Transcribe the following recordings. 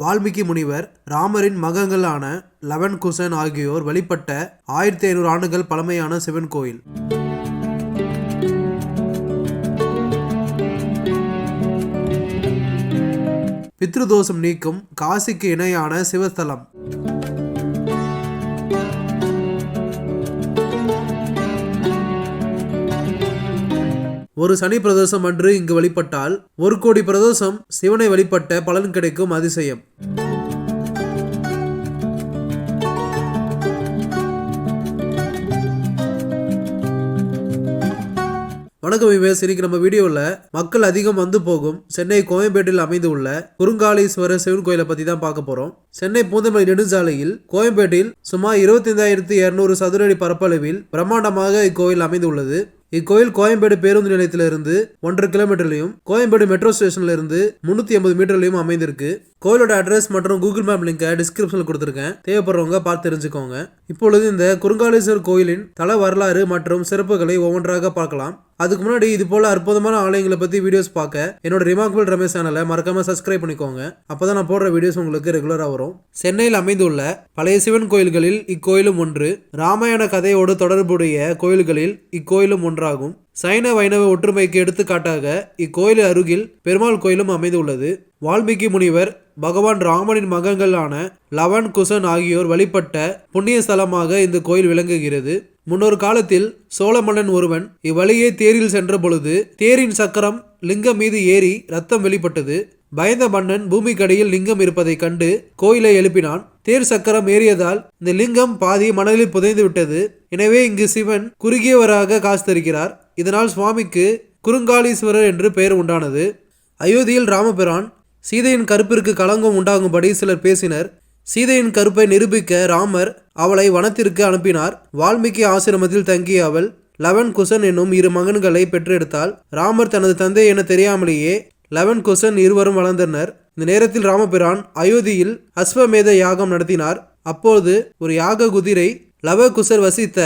வால்மீகி முனிவர் ராமரின் மகங்களான லவன் குசன் ஆகியோர் வழிபட்ட ஆயிரத்தி ஐநூறு ஆண்டுகள் பழமையான சிவன் கோயில். பித்ருதோஷம் நீக்கும் காசிக்கு இணையான சிவஸ்தலம். ஒரு சனி பிரதோஷம் அன்று இங்கு வழிபட்டால் ஒரு கோடி பிரதோஷம் சிவனை வழிபட்ட பலன் கிடைக்கும் அதிசயம். வணக்கம் விவேஸ். இன்னைக்கு நம்ம வீடியோவில் மக்கள் அதிகம் வந்து போகும் சென்னை கோயம்பேட்டில் அமைந்துள்ள குறுங்காலீஸ்வரர் சிவன் கோயிலை பற்றி தான் பார்க்க போகிறோம் சென்னை பூந்தமல்லி நெடுஞ்சாலையில் கோயம்பேட்டில் சுமார் இருபத்தி ஐந்தாயிரத்தி இரநூறு சதுரடி பரப்பளவில் பிரம்மாண்டமாக இக்கோயில் அமைந்துள்ளது. இக்கோயில் கோயம்பேடு பேருந்து நிலையத்திலிருந்து ஒன்றரை கிலோமீட்டர்லையும் கோயம்பேடு மெட்ரோ ஸ்டேஷன்ல இருந்து முன்னூத்தி ஐம்பது மீட்டர்லையும் அமைந்திருக்கு. கோயிலோட அட்ரஸ் மற்றும் கூகுள் மேப் லிங்கை டிஸ்கிரிப்ஷனில் கொடுத்துருக்கேன். தேவைப்படுறவங்க பார்த்து தெரிஞ்சுக்கோங்க. இப்பொழுது இந்த குறுங்காலேஸ்வரர் கோயிலின் தல வரலாறு மற்றும் சிறப்புகளை ஒவ்வொன்றாக பார்க்கலாம். அதுக்கு முன்னாடி இது போல அற்புதமான ஆலயங்களை பற்றி வீடியோஸ் பார்க்க என்னோட ரிமார்க்கபிள் ரமேஷ் சேனலை மறக்காம சப்ஸ்கிரைப் பண்ணிக்கோங்க. அப்பதான் நான் போடுற வீடியோஸ் உங்களுக்கு ரெகுலராக வரும். சென்னையில் அமைந்துள்ள பழைய சிவன் கோயில்களில் இக்கோயிலும் ஒன்று ராமாயண கதையோடு தொடர்புடைய கோயில்களில் இக்கோயிலும் ஒன்றாகும். சைன வைணவ ஒற்றுமைக்கு எடுத்துக்காட்டாக இக்கோயில் அருகில் பெருமாள் கோயிலும் அமைந்துள்ளது. வால்மீகி முனிவர் பகவான் ராமனின் மகன்களான லவன் குசன் ஆகியோர் வழிபட்ட புண்ணிய ஸ்தலமாக இந்த கோயில் விளங்குகிறது. முன்னொரு காலத்தில் சோழ மன்னன் ஒருவன் இவ்வழியே தேரில் சென்ற பொழுது தேரின் சக்கரம் லிங்கம் மீது ஏறி ரத்தம் வெளிப்பட்டது. பயந்த மன்னன் பூமிக்கடியில் லிங்கம் இருப்பதைக் கண்டு கோயிலை எழுப்பினான். தேர் சக்கரம் ஏறியதால் இந்த லிங்கம் பாதி மணலில் புதைந்து விட்டது. எனவே இங்கு சிவன் குறுகியவராக காசு தருகிறார் இதனால் சுவாமிக்கு குறுங்காலீஸ்வரர் என்று பெயர் உண்டானது. அயோத்தியில் ராமபிரான் சீதையின் கருப்பிற்கு களங்கம் உண்டாகும்படி சிலர் பேசினர். சீதையின் கருப்பை நிரூபிக்க ராமர் அவளை வனத்திற்கு அனுப்பினார். வால்மீகி ஆசிரமத்தில் தங்கிய அவள் லவன் குசன் என்னும் இரு மகன்களை பெற்றெடுத்தாள். ராமர் தனது தந்தை என தெரியாமலேயே லவன் குசன் இருவரும் வளர்ந்தனர். இந்த நேரத்தில் ராமபிரான் அயோத்தியில் அஸ்வமேத யாகம் நடத்தினார். அப்போது ஒரு யாக குதிரை லவகுசர் வசித்த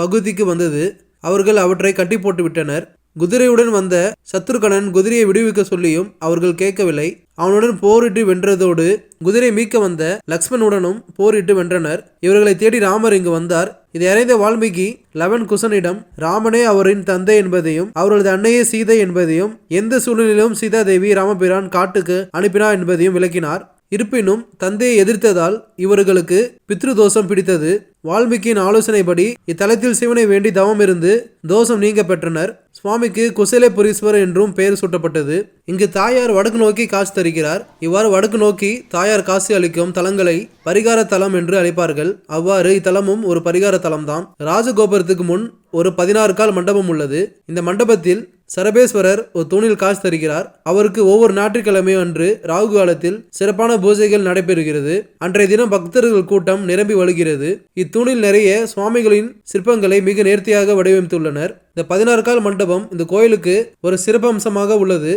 பகுதிக்கு வந்தது. அவர்கள் அவற்றை கட்டி போட்டு விட்டனர் குதிரையுடன் வந்த சத்ருகணன் குதிரையை விடுவிக்க சொல்லியும் அவர்கள் கேட்கவில்லை. அவனுடன் போரிட்டு வென்றதோடு குதிரை மீட்க வந்த லக்ஷ்மணுடனும் போரிட்டு வென்றனர். இவர்களை தேடி ராமர் இங்கு வந்தார். இதை அறிந்த வால்மீகி லவன் குசனிடம் ராமனே அவரின் தந்தை என்பதையும் அவரது அன்னையே சீதை என்பதையும் எந்த சூழ்நிலையிலும் சீதா தேவி ராமபிரான் காட்டுக்கு அனுப்பினார் என்பதையும் விளக்கினார். இருப்பினும் தந்தையை எதிர்த்ததால் இவர்களுக்கு பித்ருதோஷம் பிடித்தது. வால்மீகியின் ஆலோசனைப்படி இத்தலத்தில் சிவனை வேண்டி தவம் இருந்து தோஷம் நீங்க பெற்றனர். சுவாமிக்கு குசலேபுரீஸ்வரர் என்றும் பெயர் சூட்டப்பட்டது. இங்கு தாயார் வடக்கு நோக்கி காசு தருகிறார். இவ்வாறு வடக்கு நோக்கி தாயார் காசு அளிக்கும் தலங்களை பரிகார தலம் என்று அழைப்பார்கள். அவ்வாறு இத்தலமும் ஒரு பரிகார தலம்தான். ராஜகோபுரத்துக்கு முன் ஒரு பதினாறு கால் மண்டபம் உள்ளது. இந்த மண்டபத்தில் சரபேஸ்வரர் ஒரு தூணில் காசு தருகிறார். அவருக்கு ஒவ்வொரு ஞாயிற்றுக்கிழமை அன்று ராகு காலத்தில் சிறப்பான பூஜைகள் நடைபெறுகிறது. அன்றைய தினம் பக்தர்கள் கூட்டம் நிரம்பி வழுகிறது. இத்தூணில் நிறைய சுவாமிகளின் சிற்பங்களை மிக நேர்த்தியாக வடிவமைத்துள்ளனர். இந்த பதினாறு கால் மண்டபம் இந்த கோயிலுக்கு ஒரு சிறப்பம்சமாக உள்ளது.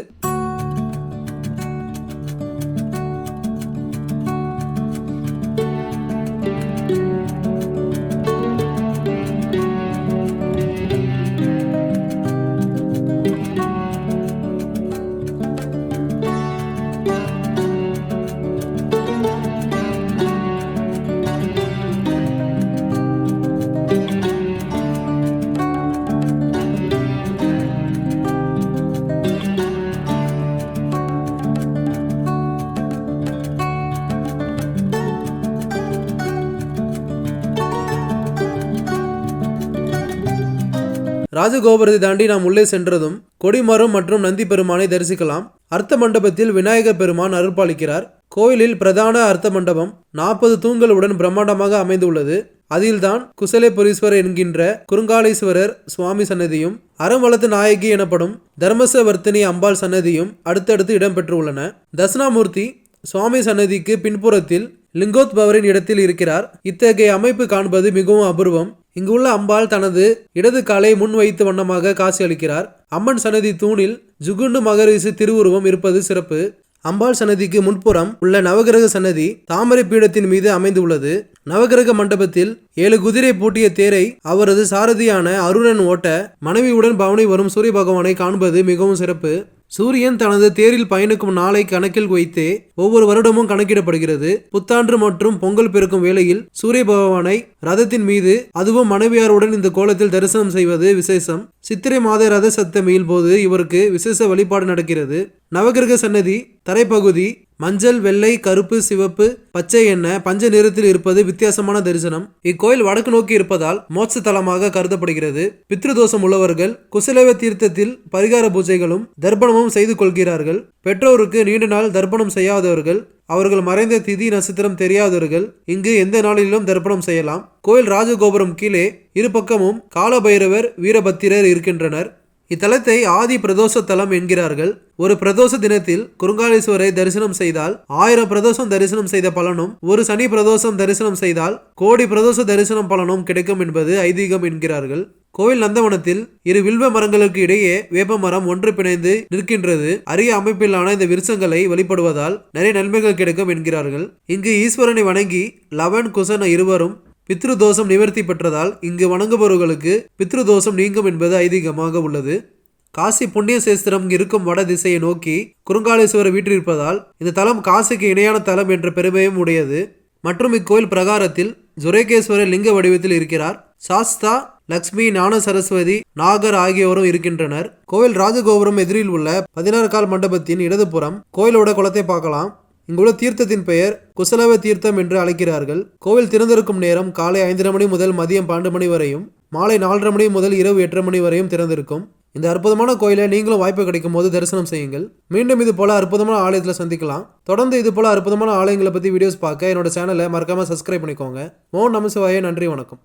ராஜகோபுரத்தை தாண்டி நாம் உள்ளே சென்றதும் கொடிமரம் மற்றும் நந்தி பெருமானை தரிசிக்கலாம். அர்த்த மண்டபத்தில் விநாயகர் பெருமான் அருள்பாலிக்கிறார். கோயிலில் பிரதான அர்த்த மண்டபம் நாற்பது தூண்களுடன் பிரம்மாண்டமாக அமைந்துள்ளது. அதில்தான் குசலேபுரீஸ்வரர் என்கின்ற குறுங்காலேஸ்வரர் சுவாமி சன்னதியும் அறவளத்து நாயகி எனப்படும் தர்மசவர்த்தினி அம்பாள் சன்னதியும் அடுத்தடுத்து இடம்பெற்றுள்ளன. தசனாமூர்த்தி சுவாமி சன்னதிக்கு பின்புறத்தில் லிங்கோத்பவரின் இடத்தில் இருக்கிறார். இத்தகைய அமைப்பு காண்பது மிகவும் அபூர்வம். இங்குள்ள அம்பாள் தனது இடது காலை முன் வைத்த வண்ணமாக காட்சி அளிக்கிறார். அம்மன் சன்னதி தூணில் ஜுகுண்டு மகரிஷி திருவுருவம் இருப்பது சிறப்பு. அம்பாள் சன்னதிக்கு முன்புறம் உள்ள நவகிரக சன்னதி தாமரை பீடத்தின் மீது அமைந்துள்ளது. நவகிரக மண்டபத்தில் ஏழு குதிரை பூட்டிய தேரை அவரது சாரதியான அருணன் ஓட்ட மனைவியுடன் பவனி வரும் சூரிய பகவானை காண்பது மிகவும் சிறப்பு. சூரியன் தனது தேரில் பயணிக்கும் நாளை கணக்கில் வைத்தே ஒவ்வொரு வருடமும் கணக்கிடப்படுகிறது. புத்தாண்டு மற்றும் பொங்கல் பிறக்கும் வேளையில் சூரிய பகவானை ரதத்தின் மீது அதுவும் மனைவியாருடன் இந்த கோலத்தில் தரிசனம் செய்வது விசேஷம். சித்திரை மாத ரத சப்தமியில் போது இவருக்கு விசேஷ வழிபாடு நடக்கிறது. நவகிரக சன்னதி தரைப்பகுதி மஞ்சள் வெள்ளை கருப்பு சிவப்பு பச்சை என பஞ்ச நிறத்தில் இருப்பது வித்தியாசமான தரிசனம். இக்கோயில் வடக்கு நோக்கி இருப்பதால் மோட்ச தலமாக கருதப்படுகிறது. பித்ருதோஷம் உள்ளவர்கள் குசலேவ தீர்த்தத்தில் பரிகார பூஜைகளும் தர்ப்பணமும் செய்து கொள்கிறார்கள். பெற்றோருக்கு நீண்ட நாள் தர்ப்பணம் செய்யாதவர்கள் அவர்கள் மறைந்த திதி நட்சத்திரம் தெரியாதவர்கள் இங்கு எந்த நாளிலும் தர்ப்பணம் செய்யலாம். கோயில் ராஜகோபுரம் கீழே இரு பக்கமும் காலபைரவர் வீரபத்திரர் இருக்கின்றனர். இத்தலத்தை ஆதி பிரதோஷ தலம் என்கிறார்கள். ஒரு பிரதோஷ தினத்தில் குறுங்காலீஸ்வரை தரிசனம் செய்தால் ஆயிரம் பிரதோஷம் தரிசனம் செய்த பலனும் ஒரு சனி பிரதோஷம் தரிசனம் செய்தால் கோடி பிரதோஷ தரிசனம் பலனும் கிடைக்கும் என்பது ஐதீகம் என்கிறார்கள். கோவில் நந்தவனத்தில் இரு வில்வ மரங்களுக்கு இடையே வேப்ப மரம் ஒன்று பிணைந்து நிற்கின்றது. அரிய அமைப்பிலான இந்த விருசங்களை வழிபடுவதால் நிறைய நன்மைகள் கிடைக்கும் என்கிறார்கள். இங்கு ஈஸ்வரனை வணங்கி லவன் குசன் இருவரும் பித்ரு தோஷம் நிவர்த்தி பெற்றதால் இங்கு வணங்குபவர்களுக்கு பித்ரு தோஷம் நீங்கும் என்பது ஐதீகமாக உள்ளது. காசி புண்ணிய சேஸ்திரம் இருக்கும் வட திசையை நோக்கி குறுங்காலேஸ்வரர் வீற்றிருப்பதால் இந்த தலம் காசிக்கு இணையான தலம் என்ற பெருமையும் உடையது. மற்றும் இக்கோயில் பிரகாரத்தில் ஜுரேகேஸ்வரர் லிங்க வடிவத்தில் இருக்கிறார். சாஸ்தா லக்ஷ்மி ஞான சரஸ்வதி நாகர் ஆகியோரும் இருக்கின்றனர். கோவில் ராஜகோபுரம் எதிரில் உள்ள பதினாறு கால் மண்டபத்தின் இடதுபுறம் கோயிலோட குளத்தை பார்க்கலாம். இங்குள்ள தீர்த்தத்தின் பெயர் குசலவ தீர்த்தம் என்று அழைக்கிறார்கள். கோவில் திறந்திருக்கும் நேரம் காலை ஐந்தரை மணி முதல் மதியம் பன்னெண்டு மணி வரையும் மாலை நாலரை மணி முதல் இரவு எட்டரை மணி வரையும் திறந்திருக்கும். இந்த அற்புதமான கோயிலை நீங்களும் வாய்ப்பு கிடைக்கும் போது தரிசனம் செய்யுங்கள். மீண்டும் இது போல அற்புதமான ஆலயத்தில் சந்திக்கலாம். தொடர்ந்து இது போல அற்புதமான ஆலயங்களை பற்றி வீடியோஸ் பார்க்க என்னோட சேனலை மறக்காம சப்ஸ்கிரைப் பண்ணிக்கோங்க. ஓம் நமசிவாயே நன்றி வணக்கம்.